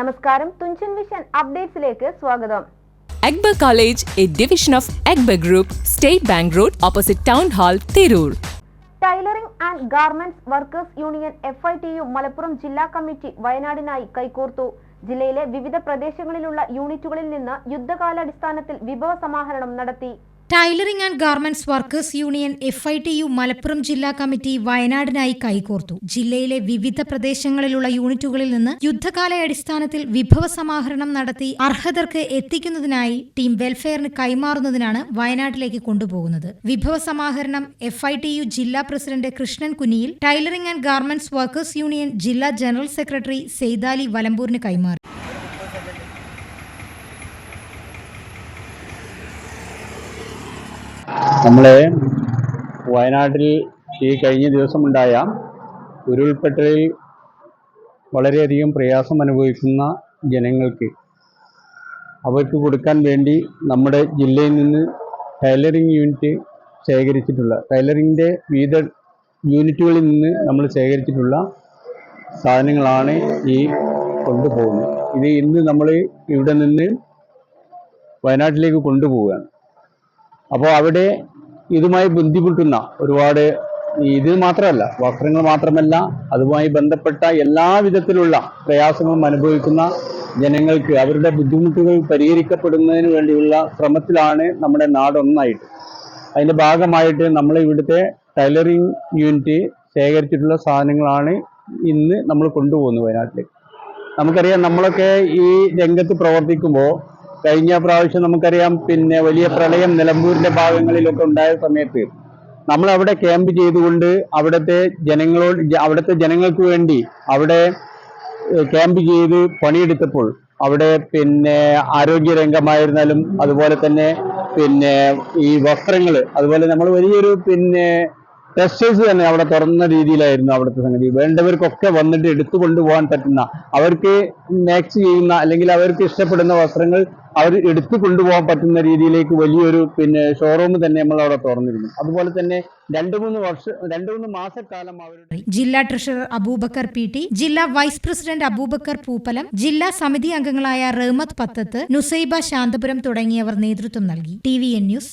നമസ്കാരം തുഞ്ചൻ വിഷൻ അപ്ഡേറ്റ്സിലേക്ക് സ്വാഗതം. Akbar college a division of Akbar group state bank road opposite town hall Tirur. Tailoring and garments workers union F I T U Malappuram ജില്ലാ committee വയനാടിനായി കൈകോർത്തു. ജില്ലയിലെ വിവിധ പ്രദേശങ്ങളിലുള്ള യൂണിറ്റുകളിൽ നിന്ന് യുദ്ധകാലാടിസ്ഥാനത്തിൽ വിഭവ സമാഹരണം നടത്തി. Tailoring and garments workers union F I T U Malappuram ജില്ലാ കമ്മിറ്റി വയനാടിനായി കൈകോർത്തു. ജില്ലയിലെ വിവിധ പ്രദേശങ്ങളിലുള്ള യൂണിറ്റുകളിൽ നിന്ന് യുദ്ധകാല അടിസ്ഥാനത്തിൽ വിഭവ സമാഹരണം നടത്തി അർഹതർക്ക് എത്തിക്കുന്നതിനായി ടീം വെൽഫെയറിന് കൈമാറുന്നതിനാണ് വയനാട്ടിലേക്ക് കൊണ്ടുപോകുന്നത്. വിഭവ സമാഹരണം എഫ് ഐ ടി യു ജില്ലാ president Krishnan Kuniyil tailoring and garments workers union ജില്ലാ ജനറൽ സെക്രട്ടറി സെയ്താലി വലമ്പൂരിന് കൈമാറി. നമ്മളെ വയനാട്ടിൽ ഈ കഴിഞ്ഞ ദിവസമുണ്ടായ ഉരുൾപൊട്ടലിൽ വളരെയധികം പ്രയാസം അനുഭവിക്കുന്ന ജനങ്ങൾക്ക് അവർക്ക് കൊടുക്കാൻ വേണ്ടി നമ്മുടെ ജില്ലയിൽ നിന്ന് ടൈലറിംഗ് യൂണിറ്റ് ശേഖരിച്ചിട്ടുള്ള ടൈലറിങ്ങിന്റെ വിവിധ യൂണിറ്റുകളിൽ നിന്ന് നമ്മൾ ശേഖരിച്ചിട്ടുള്ള സാധനങ്ങളാണ് ഈ കൊണ്ടുപോകുന്നത്. ഇത് ഇന്ന് നമ്മൾ ഇവിടെ നിന്ന് വയനാട്ടിലേക്ക് കൊണ്ടുപോവുകയാണ്. അപ്പോൾ അവിടെ ഇതുമായി ബന്ധിപ്പെട്ടുന്ന ഒരുപാട് ഇത് മാത്രമല്ല വസ്ത്രങ്ങൾ മാത്രമല്ല അതുമായി ബന്ധപ്പെട്ട എല്ലാ വിധത്തിലുള്ള പ്രയാസങ്ങളും അനുഭവിക്കുന്ന ജനങ്ങൾക്ക് അവരുടെ ബുദ്ധിമുട്ടുകൾ പരിഹരിക്കപ്പെടുന്നതിന് വേണ്ടിയുള്ള ശ്രമത്തിലാണ് നമ്മുടെ നാടൊന്നായിട്ട് അതിന്റെ ഭാഗമായിട്ട് നമ്മൾ ഇവിടുത്തെ ടൈലറിംഗ് യൂണിറ്റ് ശേഖരിച്ചിട്ടുള്ള സാധനങ്ങളാണ് ഇന്ന് നമ്മൾ കൊണ്ടുപോകുന്നത് വയനാട്ടിലേക്ക്. നമുക്കറിയാം നമ്മളൊക്കെ ഈ രംഗത്ത് പ്രവർത്തിക്കുമ്പോൾ കഴിഞ്ഞ പ്രാവശ്യം നമുക്കറിയാം പിന്നെ വലിയ പ്രളയം നിലമ്പൂരിന്റെ ഭാഗങ്ങളിലൊക്കെ ഉണ്ടായ സമയത്ത് നമ്മൾ അവിടെ ക്യാമ്പ് ചെയ്തുകൊണ്ട് അവിടുത്തെ ജനങ്ങളോട് അവിടുത്തെ ജനങ്ങൾക്ക് വേണ്ടി അവിടെ ക്യാമ്പ് ചെയ്ത് പണിയെടുത്തപ്പോൾ അവിടെ പിന്നെ ആരോഗ്യ രംഗമായിരുന്നാലും അതുപോലെ തന്നെ പിന്നെ ഈ വസ്ത്രങ്ങൾ അതുപോലെ നമ്മൾ വലിയൊരു പിന്നെ ടെക്സ്റ്റൈൽസ് തന്നെ അവിടെ തുറന്ന രീതിയിലായിരുന്നു അവിടുത്തെ സംഗതി. വേണ്ടവർക്കൊക്കെ വന്നിട്ട് എടുത്തു കൊണ്ടുപോകാൻ പറ്റുന്ന അവർക്ക് മാക്സ് ചെയ്യുന്ന അല്ലെങ്കിൽ അവർക്ക് ഇഷ്ടപ്പെടുന്ന വസ്ത്രങ്ങൾ അവർ എടുത്തു കൊണ്ടുപോകാൻ പറ്റുന്ന രീതിയിലേക്ക് വലിയൊരു പിന്നെ ഷോറൂം തന്നെ നമ്മൾ അവിടെ തുറന്നിരുന്നു. അതുപോലെ തന്നെ രണ്ടു മൂന്ന് വർഷം രണ്ടു മൂന്ന് മാസക്കാലം അവരുടെ ജില്ലാ ട്രഷറർ അബൂബക്കർ പി ടി ജില്ലാ വൈസ് പ്രസിഡന്റ് അബൂബക്കർ പൂപ്പലം ജില്ലാ സമിതി അംഗങ്ങളായ റഹ്മത്ത് പത്തത്ത് നുസൈബ ശാന്തപുരം തുടങ്ങിയവർ നേതൃത്വം നൽകി. T V N news